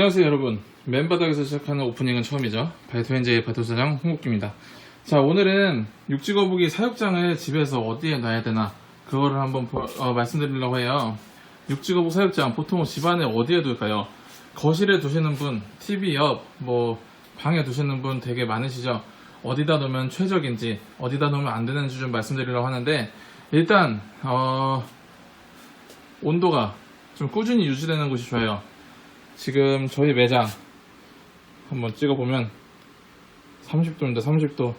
안녕하세요 여러분. 맨바닥에서 시작하는 오프닝은 처음이죠. 발토엔제의 발토사장 홍국기입니다. 자 오늘은 육지거북이 사육장을 집에서 어디에 놔야 되나 그거를 한번 보- 어, 말씀드리려고 해요. 육지거북 사육장 보통 집안에 어디에 둘까요? 거실에 두시는 분 TV 옆 뭐 방에 두시는 분 되게 많으시죠? 어디다 놓으면 최적인지 어디다 놓으면 안 되는지 좀 말씀드리려고 하는데 일단 어, 온도가 좀 꾸준히 유지되는 곳이 좋아요 지금 저희 매장 한번 찍어보면 30도입니다. 30도.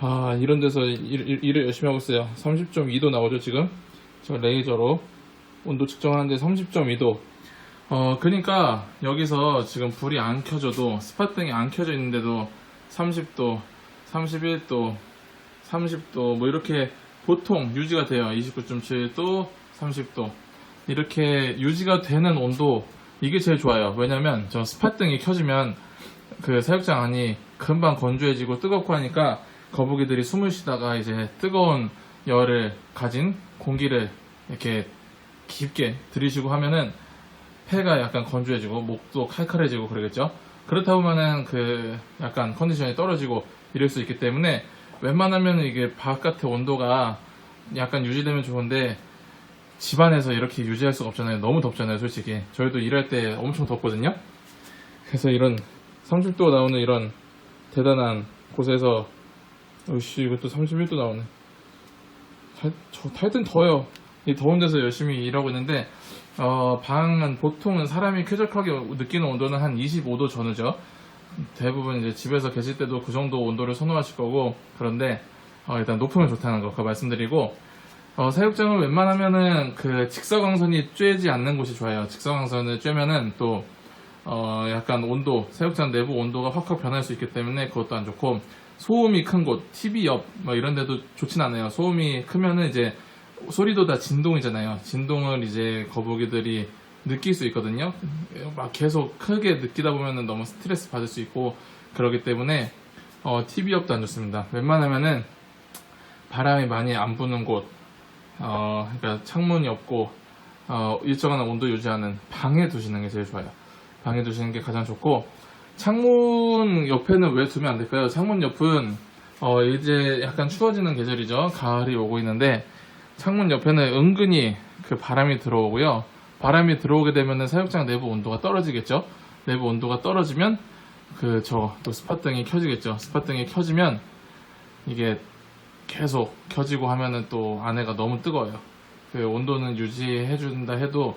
아 이런 데서 일, 일- 일을 열심히 하고 있어요. 30.2도 나오죠 지금. 저 레이저로 온도 측정하는데 30.2도. 어 그러니까 여기서 지금 불이 안 켜져도 스팟등이 안 켜져 있는데도 30도, 31도, 30도 뭐 이렇게 보통 유지가 돼요. 29.7도, 30도 이렇게 유지가 되는 온도 이게 제일 좋아요. 왜냐면 저 스팟등이 켜지면 그 사육장 안이 금방 건조해지고 뜨겁고 하니까 거북이들이 숨을 쉬다가 이제 뜨거운 열을 가진 공기를 이렇게 깊게 들이쉬고 하면은 폐가 약간 건조해지고 목도 칼칼해지고 그러겠죠. 그렇다 보면은 그 약간 컨디션이 떨어지고 이럴 수 있기 때문에 웬만하면 이게 바깥의 온도가 약간 유지되면 좋은데 집안에서 이렇게 유지할 수가 없잖아요. 너무 덥잖아요, 솔직히. 저희도 일할 때 엄청 덥거든요. 그래서 이런 30도 나오는 이런 대단한 곳에서 어씨 이것도 31도 나오네. 하- 저 하여튼 더워요. 이 더운 데서 열심히 일하고 있는데 어, 방은 보통은 사람이 쾌적하게 느끼는 온도는 한 25도 전후죠. 대부분 이제 집에서 계실 때도 그 정도 온도를 선호하실 거고 그런데 어, 일단 높으면 좋다는 거 그거 말씀드리고 어, 사육장은 웬만하면은 그 직사광선이 쬐지 않는 곳이 좋아요. 직사광선을 쬐면은 또 어, 약간 온도, 사육장 내부 온도가 확확 변할 수 있기 때문에 그것도 안 좋고 소음이 큰 곳, TV 옆, 뭐 이런 데도 좋진 않아요. 소음이 크면은 이제 소리도 다 진동이잖아요. 진동을 이제 거북이들이 느낄 수 있거든요. 막 계속 크게 느끼다 보면은 너무 스트레스 받을 수 있고 그러기 때문에 어, TV 옆도 안 좋습니다. 웬만하면은 바람이 많이 안 부는 곳, 어, 그러니까 창문이 없고 어, 일정한 온도 유지하는 방에 두시는 게 제일 좋아요. 방에 두시는 게 가장 좋고 창문 옆에는 왜 두면 안 될까요? 창문 옆은 어, 이제 약간 추워지는 계절이죠. 가을이 오고 있는데 창문 옆에는 은근히 그 바람이 들어오고요. 바람이 들어오게 되면은 사육장 내부 온도가 떨어지겠죠. 내부 온도가 떨어지면 그 저 또 스팟등이 켜지겠죠. 스팟등이 켜지면 이게 계속 켜지고 하면은 또 안에가 너무 뜨거워요. 그 온도는 유지해 준다 해도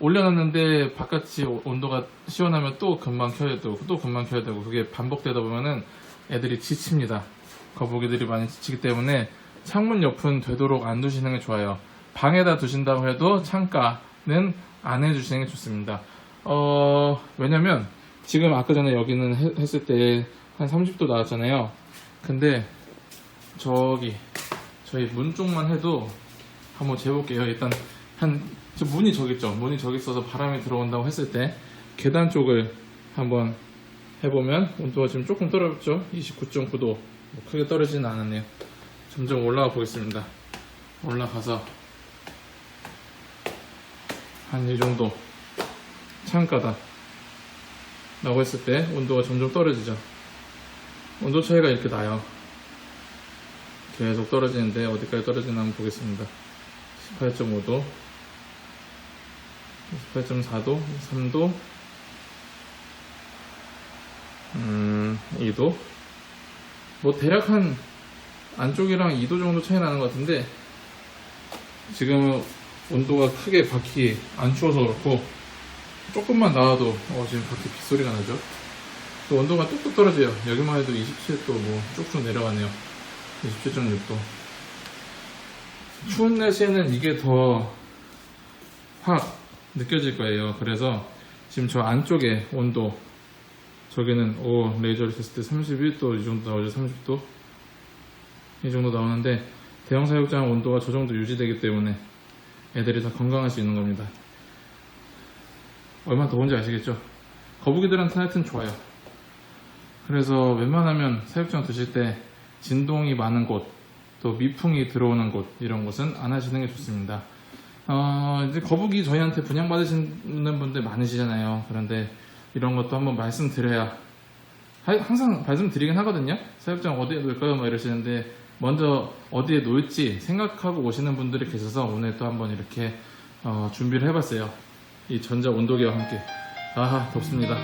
올려놨는데 바깥이 오- 온도가 시원하면 또 금방 켜야 되고 또 금방 켜야 되고 그게 반복되다 보면은 애들이 지칩니다. 거북이들이 많이 지치기 때문에 창문 옆은 되도록 안 두시는 게 좋아요. 방에다 두신다고 해도 창가는 안 해주시는 게 좋습니다. 어, 왜냐면 지금 아까 전에 여기는 해- 했을 때 한 30도 나왔잖아요. 근데 저기 저희 문 쪽만 해도 한번 재볼게요. 일단 한 저 문이 저기 있죠. 문이 저기 있어서 바람이 들어온다고 했을 때 계단 쪽을 한번 해보면 온도가 지금 조금 떨어졌죠. 29.9도. 뭐 크게 떨어지진 않았네요. 점점 올라가 보겠습니다. 올라가서 한 이 정도 창가다 라고 했을 때 온도가 점점 떨어지죠. 온도 차이가 이렇게 나요. 계속 떨어지는데 어디까지 떨어지나 한번 보겠습니다. 18.5도, 18.4도, 3도, 음, 2도. 뭐 대략 한 안쪽이랑 2도 정도 차이 나는 것 같은데 지금 온도가 크게 바퀴 안 추워서 그렇고 조금만 나와도 어, 지금 바퀴 빗소리가 나죠. 또 온도가 뚝뚝 떨어져요. 여기만 해도 27도 뭐 쭉쭉 내려가네요. 27.6도. 추운 날씨에는 이게 더 확 느껴질 거예요. 그래서 지금 저 안쪽에 온도 저기는 오 레이저를 했을 때 31도 이 정도 나오죠. 30도 이 정도 나오는데 대형 사육장 온도가 저 정도 유지되기 때문에 애들이 다 건강할 수 있는 겁니다. 얼마나 더운지 아시겠죠? 거북이들한테 하여튼 좋아요. 그래서 웬만하면 사육장 드실 때 진동이 많은 곳, 또 미풍이 들어오는 곳 이런 곳은 안 하시는 게 좋습니다. 어, 이제 거북이 저희한테 분양받으시는 분들 많으시잖아요. 그런데 이런 것도 한번 말씀드려야 하- 항상 말씀드리긴 하거든요. 사육장 어디에 놓을까요? 막 이러시는데 먼저 어디에 놓을지 생각하고 오시는 분들이 계셔서 오늘 또 한번 이렇게 어, 준비를 해봤어요. 이 전자 온도계와 함께 아 덥습니다.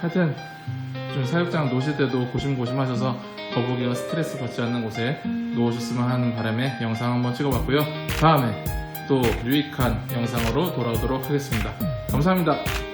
하여튼 좀 사육장 놓으실 때도 고심고심하셔서 거북이가 스트레스 받지 않는 곳에 놓으셨으면 하는 바람에 영상 한번 찍어봤고요. 다음에 또 유익한 영상으로 돌아오도록 하겠습니다. 감사합니다.